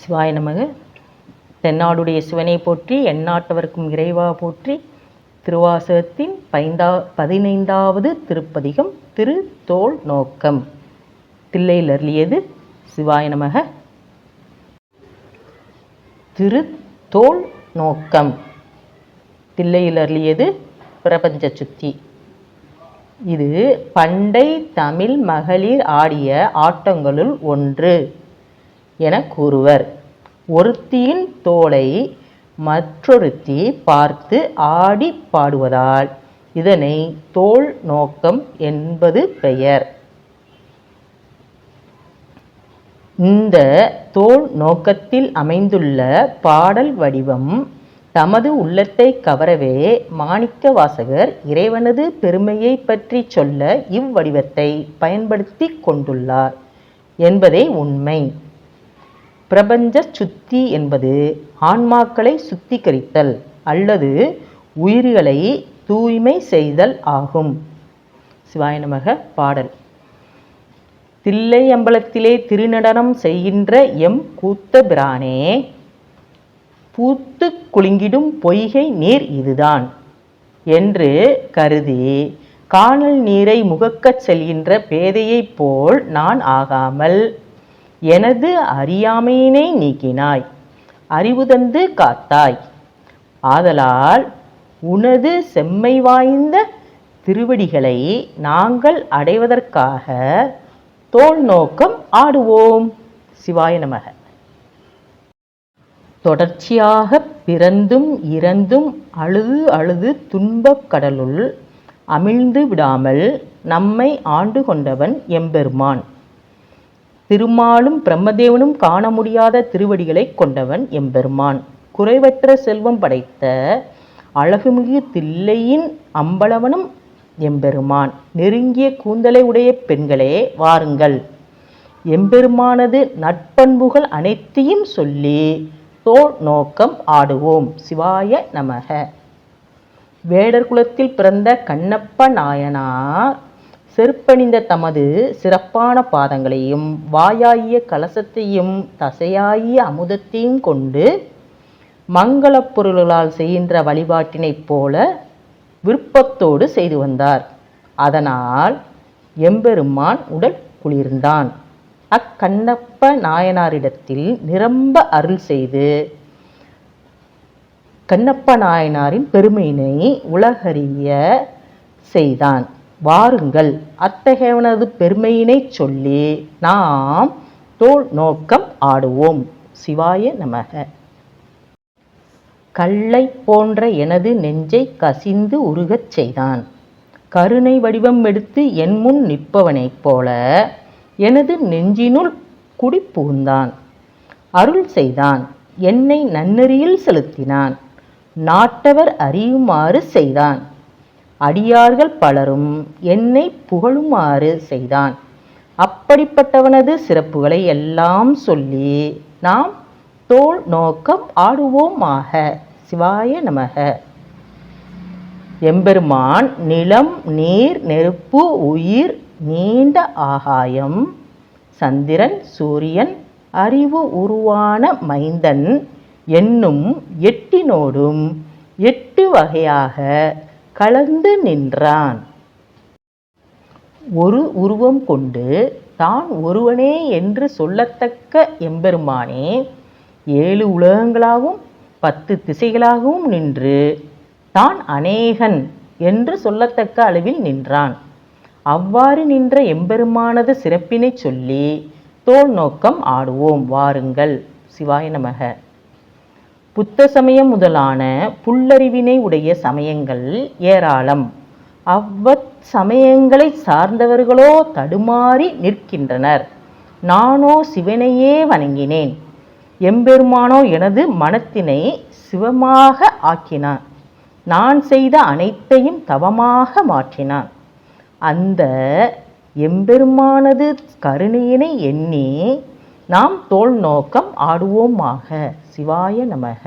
சிவாய நமக. தென்னாடுடைய சிவனை போற்றி எந்நாட்டவர்க்கும் இறைவா போற்றி திருவாசகத்தின் பைந்தா பதினைந்தாவது திருப்பதிகம் திரு தோல் நோக்கம். தில்லையில் அருளியது சிவாய நமக. திரு தோல் நோக்கம். தில்லையில் அருளியது பிரபஞ்ச சுத்தி. இது பண்டை தமிழ் மகளிர் ஆடிய ஆட்டங்களுள் ஒன்று. என கூறுவர். ஒருத்தியின் தோளை மற்றொருத்தி பார்த்து ஆடி பாடுவதால் இதனை தோல் நோக்கம் என்பது பெயர். இந்த தோல் நோக்கத்தில் அமைந்துள்ள பாடல் வடிவம் தமது உள்ளத்தை கவரவே மாணிக்க வாசகர் இறைவனது பெருமையை பற்றி சொல்ல இவ்வடிவத்தை பயன்படுத்தி கொண்டுள்ளார் என்பதே உண்மை. பிரபஞ்ச சுத்தி என்பது ஆன்மாக்களை சுத்திகரித்தல் அல்லது உயிர்களை தூய்மை செய்தல் ஆகும். சிவாயனமக பாடல். தில்லை அம்பலத்திலே திருநடனம் செய்கின்ற எம் கூத்த பிரானே பூத்து குலுங்கிடும் பொய்கை நீர் இதுதான் என்று கருதி காணல் நீரை முகக்கச் செல்கின்ற பேதையைப் போல் நான் ஆகாமல் எனது அறியாமையினை நீக்கினாய். அறிவு தந்து காத்தாய். ஆதலால் உனது செம்மை வாய்ந்த திருவடிகளை நாங்கள் அடைவதற்காக தோல் நோக்கம் ஆடுவோம். சிவாய நமக. தொடர்ச்சியாக பிறந்தும் இறந்தும் அழுது அழுது துன்பக் கடலுள் அமிழ்ந்து விடாமல் நம்மை ஆண்டு கொண்டவன் எம்பெருமான். திருமாலும் பிரம்மதேவனும் காண முடியாத திருவடிகளை கொண்டவன் எம்பெருமான். குறைவற்ற செல்வம் படைத்த அழகுமிகு தில்லையின் அம்பலவனும் எம்பெருமான். நெருங்கிய கூந்தலை உடைய பெண்களே வாருங்கள். எம்பெருமானது நட்பண்புகள் அனைத்தையும் சொல்லி தோல் நோக்கம் ஆடுவோம். சிவாய நமக. வேடர் குலத்தில் பிறந்த கண்ணப்ப நாயனார் செருப்பணிந்த தமது சிறப்பான பாதங்களையும் வாயாகிய கலசத்தையும் தசையாகிய அமுதத்தையும் கொண்டு மங்களப் பொருள்களால் செய்கின்ற வழிபாட்டினைப் போல விருப்பத்தோடு செய்து வந்தார். அதனால் எம்பெருமான் உடல் குளிர்ந்தான். அக்கண்ணப்ப நாயனாரிடத்தில் நிரம்ப அருள் செய்து கண்ணப்ப நாயனாரின் பெருமையினை உலகறிய செய்தான். வாருங்கள். அத்தகையவனது பெருமையினை சொல்லி நாம் தோல் நோக்கம் ஆடுவோம். சிவாய நமக. கல்லை போன்ற எனது நெஞ்சை கசிந்து உருகச் செய்தான். கருணை வடிவம் எடுத்து என் முன் நிற்பவனைப் போல எனது நெஞ்சினுள் குடி புகுந்தான். அருள் செய்தான். என்னை நன்னெறியில் செலுத்தினான். நாட்டவர் அறியுமாறு செய்தான். அடியார்கள் பலரும் என்னை புகழுமாறு செய்தான். அப்படிப்பட்டவனது சிறப்புகளை எல்லாம் சொல்லி நாம் தோல் நோக்கம் ஆடுவோமாக. சிவாய நமக. எம்பெருமான் நிலம் நீர் நெருப்பு உயிர் நீண்ட ஆகாயம் சந்திரன் சூரியன் அறிவு உருவான மைந்தன் என்னும் எட்டினோடும் எட்டு வகையாக கலந்து நின்றான். ஒரு உருவம் கொண்டு தான் ஒருவனே என்று சொல்லத்தக்க எம்பெருமானே ஏழு உலகங்களாகவும் பத்து திசைகளாகவும் நின்று தான் அநேகன் என்று சொல்லத்தக்க அளவில் நின்றான். அவ்வாறு நின்ற எம்பெருமானது சிறப்பினை சொல்லி தோல் நோக்கம் ஆடுவோம் வாருங்கள். சிவாய நமக. புத்த சமயம் முதலான புல்லறிவினை உடைய சமயங்கள் ஏராளம். அவ்வத் சமயங்களை சார்ந்தவர்களோ தடுமாறி நிற்கின்றனர். நானோ சிவனையே வணங்கினேன். எம்பெருமானோ எனது மனத்தினை சிவமாக ஆக்கினான். நான் செய்த அனைத்தையும் தவமாக மாற்றினான். அந்த எம்பெருமானது கருணையினை எண்ணி நாம் தோல் நோக்கம் ஆடுவோமாக. சிவாய நமக.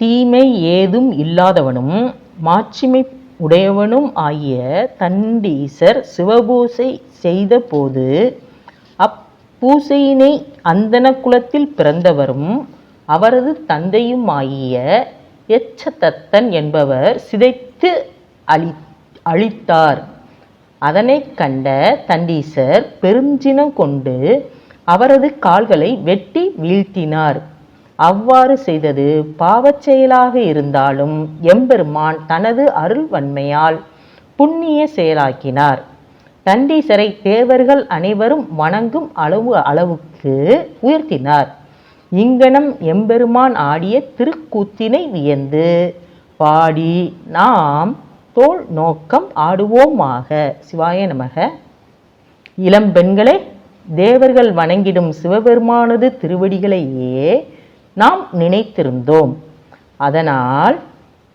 தீமை ஏதும் இல்லாதவனும் மாட்சிமை உடையவனும் ஆகிய தண்டீசர் சிவபூசை செய்த போது அப்பூசையினை அந்தன குலத்தில் பிறந்தவரும் அவரது தந்தையுமாகிய எச்சதத்தன் என்பவர் சிதைத்து அழி அழித்தார். அதனைக் கண்ட தண்டீசர் பெருஞ்சினம் கொண்டு அவரது கால்களை வெட்டி வீழ்த்தினார். அவ்வாறு செய்தது பாவச் செயலாக இருந்தாலும் எம்பெருமான் தனது அருள் வன்மையால் புண்ணிய செயலாக்கினார். தண்டீசரை தேவர்கள் அனைவரும் வணங்கும் அளவு அளவுக்கு உயர்த்தினார். இங்கனம் எம்பெருமான் ஆடிய திருக்கூத்தினை வியந்து பாடி நாம் தோல் நோக்கம் ஆடுவோமாக. சிவாய நமக. இளம் பெண்களே தேவர்கள் வணங்கிடும் சிவபெருமானது திருவடிகளையே நாம் நினைத்திருந்தோம். அதனால்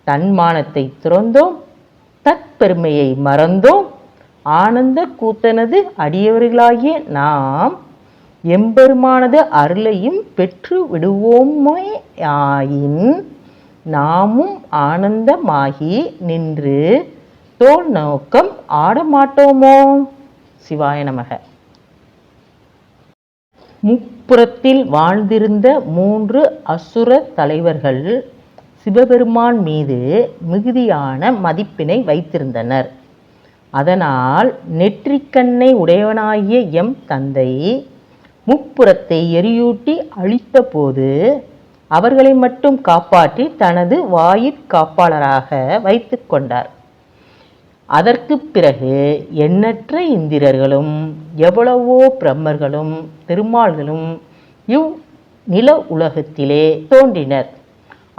தன்மானத்தை துறந்தோம் தற்பெருமையை மறந்தோம். ஆனந்த கூத்தனது அடியவர்களாகிய நாம் எம்பெருமானது அருளையும் பெற்று விடுவோமே ஆயின் நாமும் ஆனந்தமாகி நின்று தோல் நோக்கம் ஆடமாட்டோமோ? சிவாய நமக. முப்புறத்தில் வாழ்ந்திருந்த மூன்று அசுர தலைவர்கள் சிவபெருமான் மீது மிகுதியான மதிப்பினை வைத்திருந்தனர். அதனால் நெற்றிக்கண்ணை உடையவனாகிய எம் தந்தை முப்புறத்தை எரியூட்டி அழித்தபோது அவர்களை மட்டும் காப்பாற்றி தனது வாயிற் காப்பாளராக வைத்து கொண்டார். அதற்கு பிறகு எண்ணற்ற இந்திரர்களும் எவ்வளவோ பிரம்மர்களும் திருமால்களும் இவ் நில உலகத்திலே தோன்றினர்.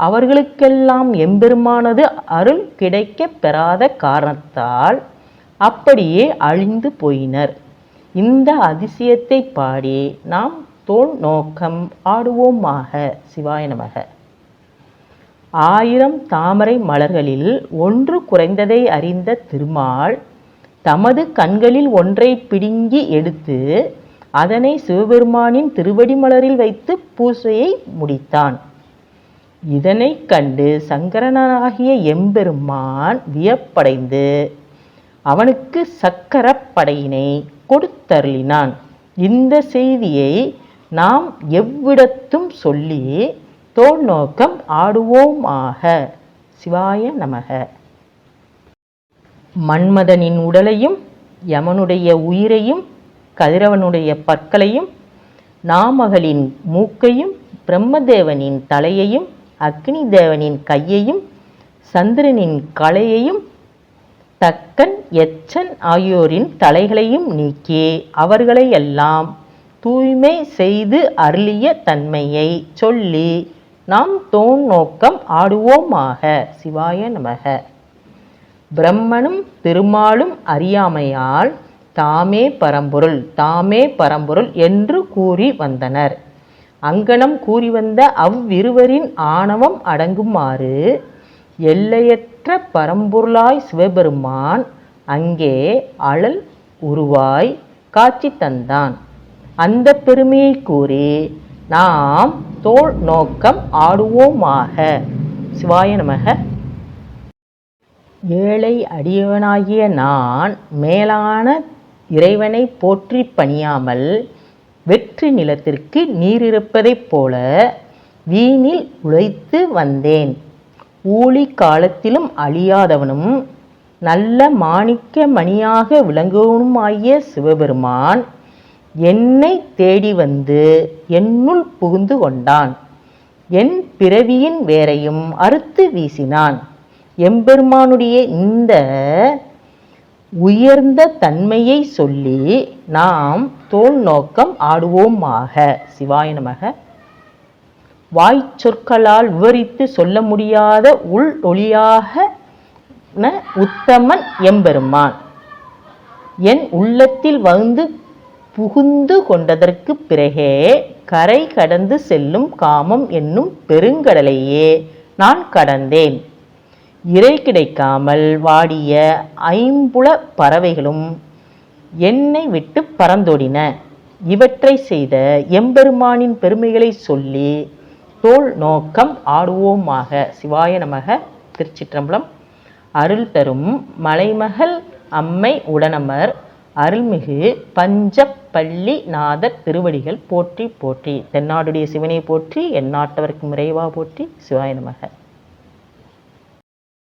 அவர்களுக்கெல்லாம் எம்பெருமானது அருள் கிடைக்கப் பெறாத காரணத்தால் அப்படியே அழிந்து போயினர். இந்த அதிசயத்தை பாடி நாம் தோல் நோக்கம் ஆடுவோமாக சிவாய நமக. ஆயிரம் தாமரை மலர்களில் ஒன்று குறைந்ததை அறிந்த திருமால் தமது கண்களில் ஒன்றை பிடுங்கி எடுத்து அதனை சிவபெருமானின் திருவடி மலரில் வைத்து பூசையை முடித்தான். இதனைக் கண்டு சங்கரனாகிய எம்பெருமான் வியப்படைந்து அவனுக்கு சக்கரப்படையினை கொடுத்தருளினான். இந்த செய்தியை நாம் எவ்விடத்தும் சொல்லி தோல் நோக்கம் ஆடுவோமாக. சிவாய நமக. மன்மதனின் உடலையும் யமனுடைய உயிரையும் கதிரவனுடைய பற்களையும் நாமகளின் மூக்கையும் பிரம்மதேவனின் தலையையும் அக்னி தேவனின் கையையும் சந்திரனின் கலையையும் தக்கன் எச்சன் ஆகியோரின் தலைகளையும் நீக்கி அவர்களையெல்லாம். தூய்மை செய்து அருளிய தன்மையை சொல்லி நாம் தோன் நோக்கம் ஆடுவோமாக சிவாய நமக. பிரம்மனும் திருமாலும் அறியாமையால் தாமே பரம்பொருள் தாமே பரம்பொருள் என்று கூறி வந்தனர். அங்கனம் கூறி வந்த அவ்விருவரின் ஆணவம் அடங்குமாறு எல்லையற்ற பரம்பொருளாய் சிவபெருமான் அங்கே அழல் உருவாய் காட்சி தந்தான். அந்த பெருமையை கூறி நாம் தோல் நோக்கம் ஆடுவோமாக. சிவாய நமக. ஏழை அடியவனாகிய நான் மேலான இறைவனை போற்றி பணியாமல் வெற்றி நிலத்திற்கு நீரிருப்பதைப் போல வீணில் உழைத்து வந்தேன். ஊழி காலத்திலும் அழியாதவனும் நல்ல மாணிக்க மணியாக விளங்குவனுமாகிய சிவபெருமான் என்னை தேடி வந்து என்னுள் புகுந்து கொண்டான். என் பிறவியின் வேரையும் அறுத்து வீசினான். எம்பெருமானுடைய இந்த உயர்ந்த தன்மையை சொல்லி நாம் தோல் நோக்கம் ஆடுவோமாக. சிவாய நமக. வாய் சொற்களால் விவரித்து சொல்ல முடியாத உள் ஒளியாக உத்தமன் எம்பெருமான். என் உள்ளத்தில் வந்து புகுந்து கொண்டதற்கு பிறகே கரை கடந்து செல்லும் காமம் என்னும் பெருங்கடலையே நான் கடந்தேன். இறை கிடைக்காமல் வாடிய ஐம்புல பறவைகளும் என்னை விட்டு பறந்தோடின. இவற்றை செய்த எம்பெருமானின் பெருமைகளை சொல்லி தோல் நோக்கம் ஆடுவோமாக. சிவாய நமக. திருச்சிற்றம்பலம். அருள் தரும் மலைமகள் அம்மை உடனமர். அருள்மிகு பஞ்சப்பள்ளி நாதர் திருவடிகள் போற்றி போற்றி. தென்னாடுடைய சிவனை போற்றி எந்நாட்டவர்க்கும் இறைவா போற்றி சிவாய நமக.